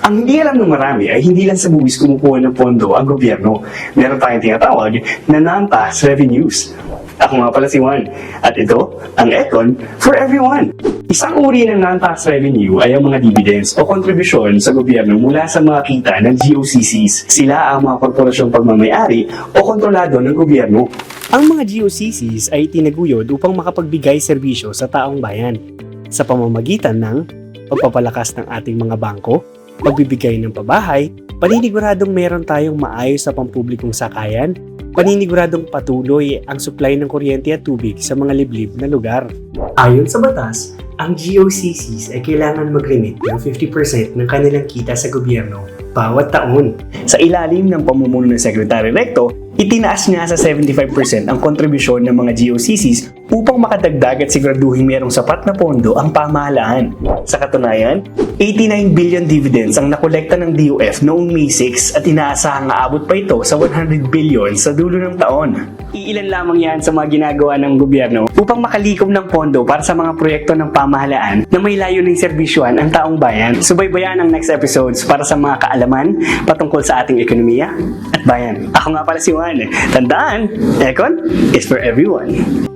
Ang hindi alam ng marami ay hindi lang sa buwis kumukuha ng pondo ang gobyerno. Meron tayong tinatawag na non-tax revenues. Ako nga pala si Juan. At ito, ang Econ for Everyone. Isang uri ng non-tax revenue ay ang mga dividends o kontribusyon sa gobyerno mula sa mga kita ng GOCCs. Sila ang mga korporasyong pagmamayari o kontrolado ng gobyerno. Ang mga GOCCs ay tinaguyod upang makapagbigay serbisyo sa taong bayan sa pamamagitan ng pagpapalakas ng ating mga bangko, pagbibigay ng pabahay, paniniguradong meron tayong maayos sa pampublikong sakayan, paniniguradong patuloy ang supply ng kuryente at tubig sa mga liblib na lugar. Ayon sa batas, ang GOCCs ay kailangan mag-remit ng 50% ng kanilang kita sa gobyerno bawat taon. Sa ilalim ng pamumuno ng Secretary Recto, itinaas niya sa 75% ang kontribusyon ng mga GOCCs upang makadagdag at siguraduhin merong sapat na pondo ang pamahalaan. Sa katunayan, 89 billion dividends ang nakolekta ng DOF noong May 6 at inaasahang aabot pa ito sa 100 billion sa dulo ng taon. Iilan lamang yan sa mga ginagawa ng gobyerno upang makalikom ng pondo para sa mga proyekto ng pamahalaan na may layuning serbisyuhan ang taong bayan. Subaybayan ang next episodes para sa mga kaalaman patungkol sa ating ekonomiya at bayan. Ako nga pala si Juan. Tandaan, Econ is for everyone.